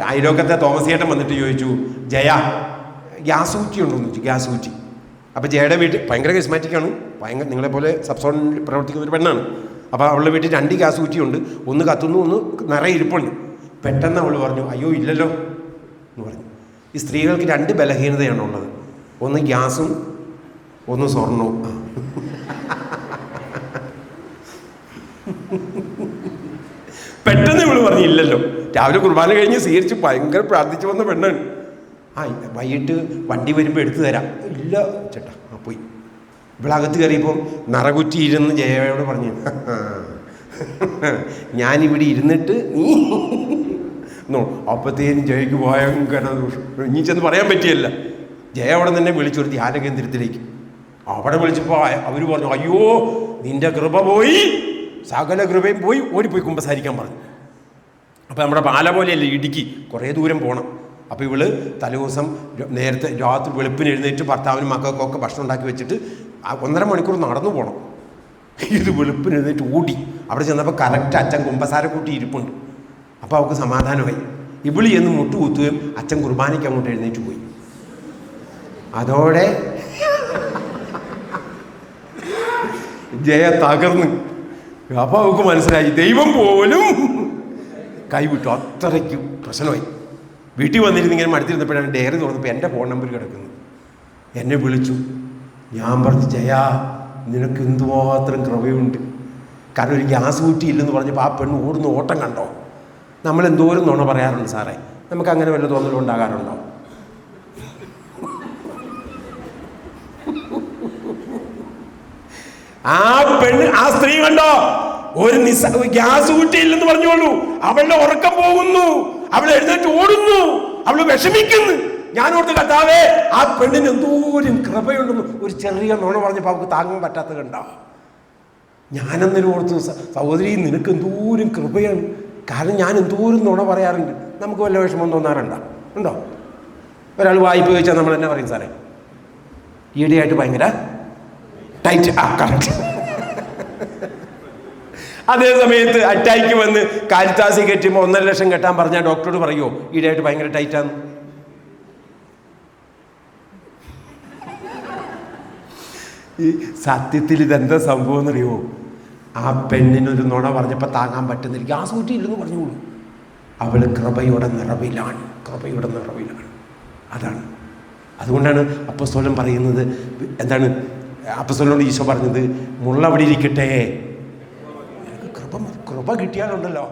അയലോക്കത്തെ Thomas ചേട്ടൻ വന്നിട്ട് ചോദിച്ചു ജയ ഗ്യാസ് ഊറ്റി ഉണ്ടോ? എന്ന് ചോദിച്ചു. ഗ്യാസ് ഊറ്റി. അപ്പോൾ ജയയുടെ വീട്ടിൽ ഭയങ്കര കിസ്മാറ്റിക്കാണ് ഭയങ്കര നിങ്ങളെ പോലെ സബ്സോണിൽ പ്രവർത്തിക്കുന്ന ഒരു പെണ്ണാണ്. അപ്പോൾ അവളുടെ വീട്ടിൽ രണ്ട് ഗ്യാസ് ഊറ്റിയുണ്ട്. ഒന്ന് കത്തുന്നു ഒന്ന് നിറയെ ഇരിപ്പുണ്ട്. പെട്ടെന്ന് അവൾ പറഞ്ഞു അയ്യോ ഇല്ലല്ലോ എന്ന് പറഞ്ഞു. ഈ സ്ത്രീകൾക്ക് രണ്ട് ബലഹീനതയാണ് ഉള്ളത് ഒന്ന് ഗ്യാസും ഒന്ന് സ്വർണവും. ഇല്ലല്ലോ. രാവിലെ കുർബാന കഴിഞ്ഞ് സ്വീകരിച്ച് ഭയങ്കര പ്രാർത്ഥിച്ചു വന്ന പെണ്ണാണ്. ആ വൈകിട്ട് വണ്ടി വരുമ്പോൾ എടുത്തു തരാം. ഇല്ല ചേട്ടാ ആ പോയി. ഇവളകത്ത് കയറിയപ്പോൾ നിറകുറ്റി ഇരുന്ന് ജയയോട് പറഞ്ഞു ഞാനിവിടെ ഇരുന്നിട്ട് നീ നോ അപ്പത്തേനും ജയക്ക് ഭയങ്കര ദോഷം ഇനി ചെന്ന് പറയാൻ പറ്റിയല്ല. ജയ അവിടെ തന്നെ വിളിച്ചൊരു ധ്യാന കേന്ദ്രത്തിലേക്ക്. അവിടെ വിളിച്ചപ്പോൾ അവർ പറഞ്ഞു അയ്യോ നിന്റെ കൃപ പോയി. സകല കൃപയും പോയി ഓടിപ്പോയി കുമ്പസാരിക്കാൻ പറഞ്ഞു. അപ്പോൾ നമ്മുടെ പാല പോലെയല്ല ഇടുക്കി? കുറേ ദൂരം പോകണം അപ്പോൾ ഇവൾ തലേദിവസം നേരത്തെ രാത്രി വെളുപ്പിന് എഴുന്നേറ്റ് ഭർത്താവിനും മക്കൾക്കൊക്കെ ഭക്ഷണം ഉണ്ടാക്കി വെച്ചിട്ട് ഒന്നര മണിക്കൂർ നടന്നു പോകണം ഇത് വെളുപ്പിന് എഴുന്നേറ്റ് ഓടി. അവിടെ ചെന്നപ്പോൾ കറക്റ്റ് അച്ഛൻ കുമ്പസാര കൂട്ടി ഇരിപ്പുണ്ട്. അപ്പോൾ അവൾക്ക് സമാധാനമായി. ഇവിളി എന്ന് മുട്ടുകുത്തുകയും അച്ഛൻ കുർബാനയ്ക്ക് അങ്ങോട്ട് എഴുന്നേറ്റ് പോയി. അതോടെ ജയ തകർന്ന്. അപ്പോൾ അവൾക്ക് മനസ്സിലായി ദൈവം പോലും കൈവിട്ടു. അത്രയ്ക്ക് പ്രശ്നമായി. വീട്ടിൽ വന്നിരുന്ന് ഇങ്ങനെ മടുത്തിരുന്നപ്പോഴാണ് ഡയറി തുറന്നപ്പോൾ എന്റെ ഫോൺ നമ്പർ കിടക്കുന്നു. എന്നെ വിളിച്ചു. ഞാൻ പറഞ്ഞു ജയാ നിനക്ക് എന്തുമാത്രം കൃപയുണ്ട്? കാരണം ഒരു ഗ്യാസ് കുറ്റി ഇല്ലെന്ന് പറഞ്ഞപ്പോൾ ആ പെണ്ണ് ഓടുന്ന ഓട്ടം കണ്ടോ? നമ്മൾ എന്തോരം നുണ പറയാറുണ്ട് സാറേ. നമുക്ക് അങ്ങനെ വല്ല തോന്നലും ഉണ്ടാകാറുണ്ടോ? ആ പെണ്ണ് ആ സ്ത്രീ കണ്ടോ? ഒരു ഗ്യാസ് കുറ്റിയില്ലെന്ന് പറഞ്ഞോളൂ അവളുടെ ഉറക്കം പോകുന്നു. അവൾ എഴുന്നേറ്റ് ഓടുന്നു. അവൾ വിഷമിക്കുന്നു. ഞാൻ ഓർത്ത് കത്താവേ ആ പെണ്ണിന് എന്തോരം കൃപയുണ്ടെന്ന് ഒരു ചെറിയ നുണ പറഞ്ഞപ്പോൾ അവൾക്ക് താങ്ങാൻ പറ്റാത്തത് കണ്ടോ? ഞാനെന്നൊരു ഓർത്തു "സ- സഹോദരി നിനക്ക് എന്തോരം കൃപയാണ്. കാരണം ഞാൻ എന്തോരം നുണ പറയാറുണ്ട്. നമുക്ക് വല്ല വിഷമം തോന്നാറുണ്ടോ? ഉണ്ടോ? ഒരാൾ വായ്പ ചോദിച്ചാൽ നമ്മൾ എന്നാ പറയും സാറേ? ഈയിടെയായിട്ട് ഭയങ്കര ടൈറ്റ് ആ കറക്റ്റ് അതേ സമയത്ത് അറ്റാക്ക് വന്ന് കാരിത്താസി കെട്ടുമ്പോൾ ഒന്നര ലക്ഷം കെട്ടാൻ പറഞ്ഞാൽ ഡോക്ടറോട് പറയുമോ ഈടായിട്ട് ഭയങ്കര ടൈറ്റാന്ന് ഈ സത്യത്തിൽ ഇതെന്താ സംഭവം എന്നറിയോ ആ പെണ്ണിനൊരു നുണ പറഞ്ഞപ്പോൾ താങ്ങാൻ പറ്റുന്നില്ല. ഗ്യാസ് കുറ്റിയില്ലെന്ന് പറഞ്ഞോളൂ. അവൾ കൃപയുടെ നിറവിലാണ്. കൃപയുടെ നിറവിലാണ്. അതാണ്. അതുകൊണ്ടാണ് അപ്പസ്തോലം പറയുന്നത് എന്താണ് അപ്പസ്തോലോട് ഈശോ പറഞ്ഞത് മുള്ള അവിടെ ഇരിക്കട്ടെ. കൃപ കിട്ടിയാലുണ്ടല്ലോ.